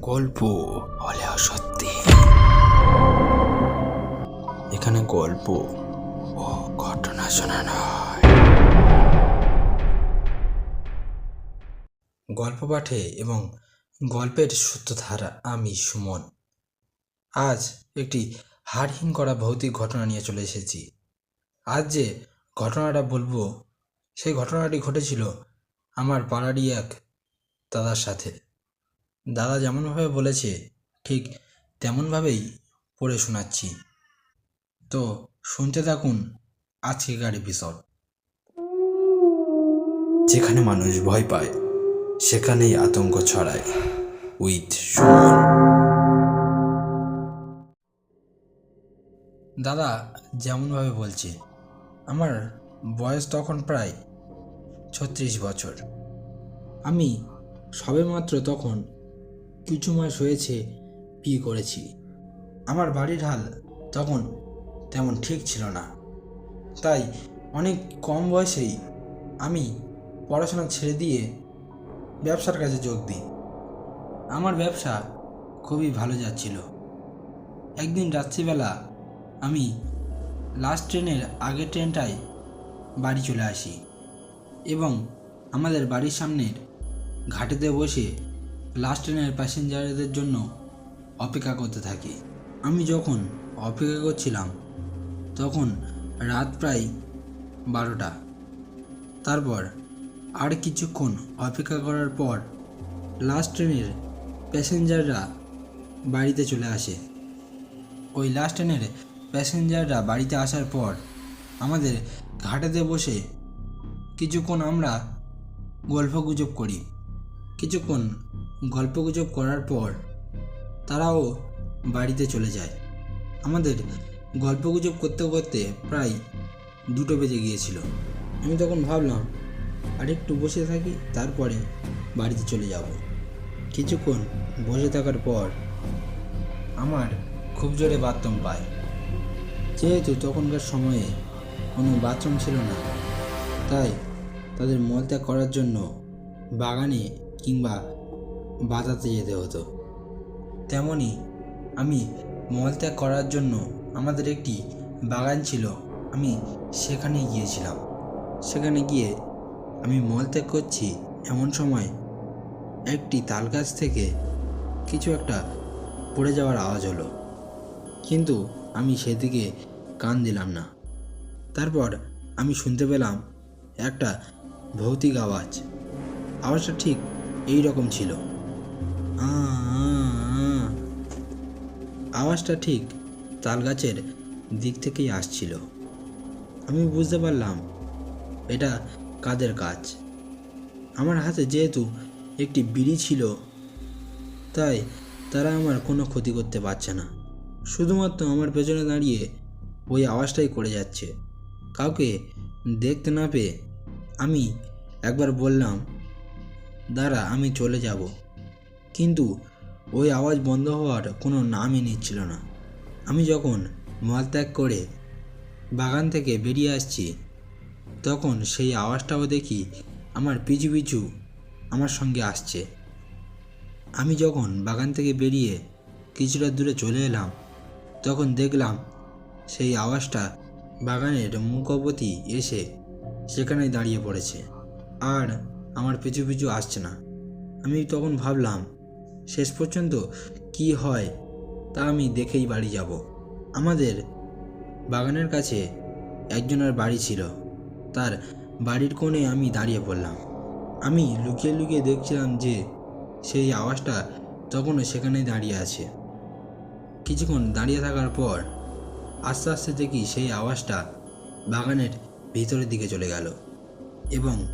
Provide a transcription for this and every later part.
গল্প হলেও সত্যি। এখানে গল্প ও ঘটনা শোনানো হয়। গল্প পাঠে এবং গল্পের সূত্রধারা আমি, সুমন। আজ একটি হাড়হীন করা ভৌতিক ঘটনা নিয়ে চলে এসেছি। আজ যে ঘটনাটা বলব, সেই ঘটনাটি ঘটেছিল আমার পাড়ারই এক দাদার সাথে। দাদা যেমনভাবে বলেছে, ঠিক তেমনভাবেই পড়ে শোনাচ্ছি। তো শুনতে থাকুন আজকেকার এপিসোড। যেখানে মানুষ ভয় পায়, সেখানেই আতঙ্ক ছড়ায় উইথ সুমন। দাদা যেমনভাবে বলছে, আমার বয়স তখন প্রায় ছত্রিশ বছর। আমি সবেমাত্র তখন কিছু মাস হয়েছে বিয়ে করেছি। আমার বাড়ির হাল তখন তেমন ঠিক ছিল না। তাই অনেক কম বয়সেই আমি পড়াশোনা ছেড়ে দিয়ে ব্যবসার কাজে যোগ দিই। আমার ব্যবসা খুবই ভালো যাচ্ছিল। একদিন রাত্রিবেলা আমি লাস্ট ট্রেনের আগের ট্রেনটায় বাড়ি চলে আসি এবং আমাদের বাড়ির সামনের ঘাটেতে বসে লাস্ট ট্রেনের প্যাসেঞ্জারদের জন্য অপেক্ষা করতে থাকি। আমি যখন অপেক্ষা করছিলাম, তখন রাত প্রায় বারোটা। তারপর আর কিছুক্ষণ অপেক্ষা করার পর লাস্ট ট্রেনের প্যাসেঞ্জাররা বাড়িতে চলে আসে। ওই লাস্ট ট্রেনের প্যাসেঞ্জাররা বাড়িতে আসার পর আমাদের ঘাটেতে বসে কিছুক্ষণ আমরা গল্পগুজব করি। কিছুক্ষণ গল্পগুজব করার পর তারাও বাড়িতে চলে যায়। আমাদের গল্পগুজব করতে করতে প্রায় দুটো বেজে গিয়েছিল। আমি তখন ভাবলাম, আরেকটু বসে থাকি, তারপরে বাড়িতে চলে যাব। কিছুক্ষণ বসে থাকার পর আমার খুব জোরে বাথরুম পায়। যেহেতু তখনকার সময়ে কোনো বাথরুম ছিল না, তাই তাদের মলত্যাগ করার জন্য বাগানে কিংবা বাজাতে যেতে হতো। তেমনই আমি মলত্যাগ করার জন্য আমাদের একটি বাগান ছিল, আমি সেখানে গিয়েছিলাম। সেখানে গিয়ে আমি মলত্যাগ করছি এমন সময় একটি তাল গাছ থেকে কিছু একটা পড়ে যাওয়ার আওয়াজ হলো। কিন্তু আমি সেদিকে কান দিলাম না। তারপর আমি শুনতে পেলাম একটা ভৌতিক আওয়াজ। আওয়াজটা ঠিক এই রকম ছিল। আওয়াজটা ঠিক তাল গাছের দিক থেকেই আসছিল। আমি বুঝতে পারলাম, এটা কাদের কাজ? আমার হাতে যেহেতু একটি বিড়ি ছিল, তাই তারা আমার কোনো ক্ষতি করতে পারছে না। শুধুমাত্র আমার পেছনে দাঁড়িয়ে ওই আওয়াজটাই করে যাচ্ছে। কাউকে দেখতে না পেয়ে আমি একবার বললাম, দাঁড়া, আমি চলে যাব। কিন্তু ওই আওয়াজ বন্ধ হওয়ার কোনো নামই নিচ্ছিল না। আমি যখন মলত্যাগ করে বাগান থেকে বেরিয়ে আসছি, তখন সেই আওয়াজটাও দেখি আমার পিছু পিছু আমার সঙ্গে আসছে। আমি যখন বাগান থেকে বেরিয়ে কিছুটা দূরে চলে এলাম, তখন দেখলাম সেই আওয়াজটা বাগানের মুখবতী এসে সেখানে দাঁড়িয়ে পড়েছে আর আমার পিছু পিছু আসছে না। আমি তখন ভাবলাম শেষ পর্যন্ত কি হয় তা আমি দেখেই বাড়ি যাব। আমাদের বাগানের কাছে একজনের বাড়ি ছিল। তার বাড়ির কোণে আমি দাঁড়িয়ে পড়লাম। আমি লুকিয়ে লুকিয়ে দেখছিলাম যে সেই আওয়াজটা তখনও সেখানে দাঁড়িয়ে আছে। কিছুক্ষণ দাঁড়িয়ে থাকার পর আস্তে আস্তে দেখি সেই আওয়াজটা বাগানের ভিতরের দিকে চলে গেল এবং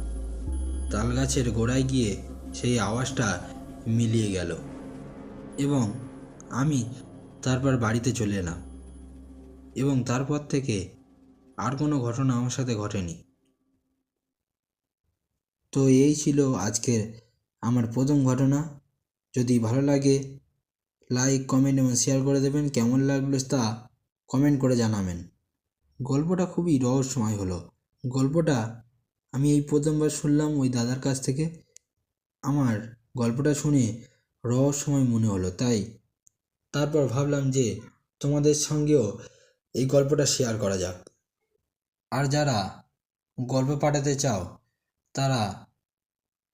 তাল গাছের গোড়ায় গিয়ে সেই আওয়াজটা মিলিয়ে গেল। এবং আমি তারপর বাড়িতে চলে এলাম। এবং তারপর থেকে আর কোনো ঘটনা আমার সাথে ঘটেনি। তো এই ছিল আজকের আমার প্রথম ঘটনা। যদি ভালো লাগে লাইক কমেন্ট এবং শেয়ার করে দেবেন। কেমন লাগল তা কমেন্ট করে জানাবেন। গল্পটা খুবই রহস্যময় হলো। গল্পটা আমি এই প্রথমবার শুনলাম ওই দাদার কাছ থেকে। আমার গল্পটা শুনে রহস্যময় মনে হলো, তাই? তারপর ভাবলাম যে তোমাদের সঙ্গেও এই গল্পটা শেয়ার করা যাক। আর যারা গল্প পাঠাতে চাও, তারা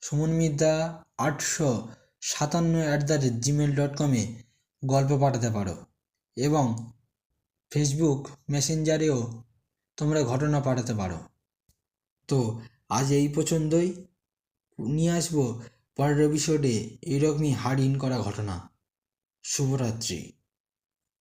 সুমন মিদ্যা আটশো সাতান্ন at the rate Gmail dot কমে গল্প পাঠাতে পারো এবং ফেসবুক মেসেঞ্জারেও তোমরা ঘটনা পাঠাতে পারো। তো আজ এই পর্যন্তই। নিয়ে আসব পরের এপিসোডে এইরকমই হার্ড ইন করা ঘটনা। শুভরাত্রি।